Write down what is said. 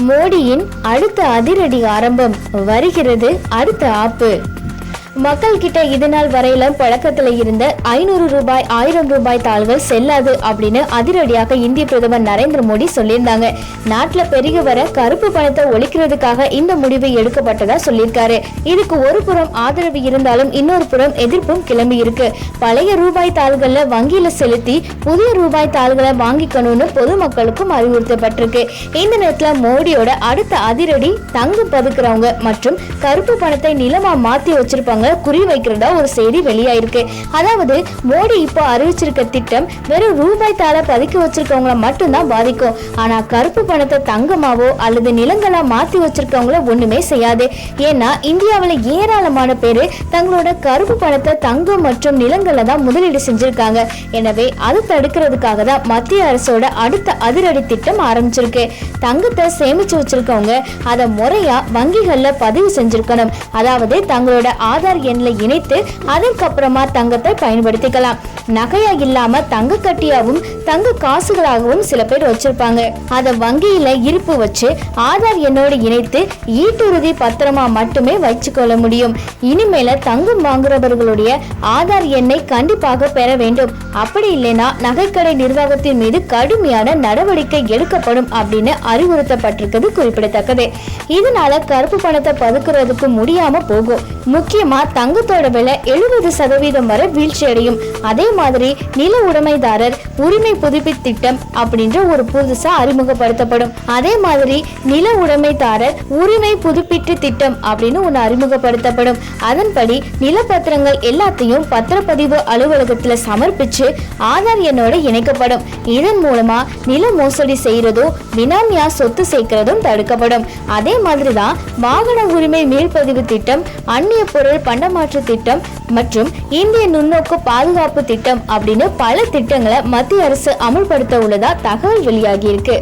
மோடியின் அடுத்த அதிரடி ஆரம்பம். வருகிறது அடுத்த ஆப்பு. மக்கள் கிட்ட இது நாள் வரையில பழக்கத்துல இருந்த ஐநூறு ரூபாய் ஆயிரம் ரூபாய் தாள்கள் செல்லாது அப்படின்னு அதிரடியாக இந்திய பிரதமர் நரேந்திர மோடி சொல்லியிருந்தாங்க. நாட்டுல பெருகி வர கருப்பு பணத்தை ஒழிக்கிறதுக்காக இந்த முடிவு எடுக்கப்பட்டதா சொல்லியிருக்காரு. இதுக்கு ஒரு புறம் ஆதரவு இருந்தாலும் இன்னொரு புறம் எதிர்ப்பும் கிளம்பி இருக்கு. பழைய ரூபாய் தாள்கள்ல வங்கியில செலுத்தி புதிய ரூபாய் தாள்களை வாங்கிக்கணும்னு பொதுமக்களுக்கும் அறிவுறுத்தப்பட்டிருக்கு. இந்த நேரத்துல மோடியோட அடுத்த அதிரடி தங்கம் பதுக்குறவங்க மற்றும் கருப்பு பணத்தை நிலமா மாத்தி வச்சிருப்பாங்க குறி வைக்கிறதா ஒரு செய்தி வெளியாயிருக்கு. அதாவது மோடி இப்போ அறிவிச்சிருக்க திட்டம் வெறும் ரூபாய் தாள பதுக்கி வச்சிருக்கவங்கள மட்டும்தான் பாதிக்கும். ஆனா கருப்பு பணத்தை தங்கமாவோ அல்லது நிலங்களா மாத்தி வச்சிருக்கவங்கள ஒண்ணுமே செய்யாது. ஏன்னா இந்தியாவில் ஏராளமான பேரு தங்களோட கருப்பு பணத்தை தங்கம் மற்றும் நிலங்களை தான் முதலீடு செஞ்சிருக்காங்க. எனவே அது தடுக்கிறதுக்காக தான் மத்திய அரசோட அடுத்த அதிரடி திட்டம் ஆரம்பிச்சிருக்கு. தங்கத்தை சேமிச்சு வச்சிருக்கவங்க அதை முறையா வங்கிகள்ல பதிவு செஞ்சிருக்கணும். அதாவது தங்களோட ஆதார் எண்ணில் இணைத்து அதற்கப்புறமா தங்கத்தை பயன்படுத்திக்கலாம். நகையா இல்லாம தங்க கட்டியாகவும் தங்க காசுகளாகவும் சில பேர் வச்சிருப்பாங்க. அதை வங்கியில இருப்பு வச்சு ஆதார் எண்ணோடு இணைத்து ஈட்டுறுதி பத்திரமா மட்டுமே வச்சுக்கொள்ள முடியும். இனிமேல தங்கம் வாங்குறவர்களுடைய ஆதார் எண்ணை கண்டிப்பாக பெற வேண்டும். அப்படி இல்லைன்னா நகைக்கடை நிர்வாகத்தின் மீது கடுமையான நடவடிக்கை எடுக்கப்படும் அப்படின்னு அறிவுறுத்தப்பட்டிருக்கிறது குறிப்பிடத்தக்கது. இதனால கருப்பு பணத்தை பதுக்குறதுக்கு முடியாம போகும். முக்கியமா தங்கத்தோட விலை எழுபது சதவீதம் வரை வீழ்ச்சி அடையும். அதே மாதிரி நில உடைமைதாரர் உரிமை புதுப்பி திட்டம் அப்படின்ற ஒரு புதுசா அறிமுகப்படுத்தப்படும். அதே மாதிரி நில உடைமைதாரர் உரிமை புதுப்பிட்டு திட்டம் அப்படின்னு ஒன்று அறிமுகப்படுத்தப்படும். அதன்படி நிலப்பத்திரங்கள் எல்லாத்தையும் பத்திரப்பதிவு அலுவலகத்துல சமர்ப்பிச்சு ஆதார் எண்ணோட இணைக்கப்படும். இதன் மூலமா நில மோசடி செய்யறதும் பினாமியா சொத்து சேர்க்கிறதும் தடுக்கப்படும். அதே மாதிரி தான் வாகன உரிமை மீள்பதிவு திட்டம் அந்நிய பொருள் பண்டமாற்று திட்டம் மற்றும் இந்திய நுண்ணோக்கு பாதுகாப்பு திட்டம் அப்படின்னு பல திட்டங்களை மத்திய அரசு அமல்படுத்த உள்ளதா தகவல் வெளியாகி இருக்கு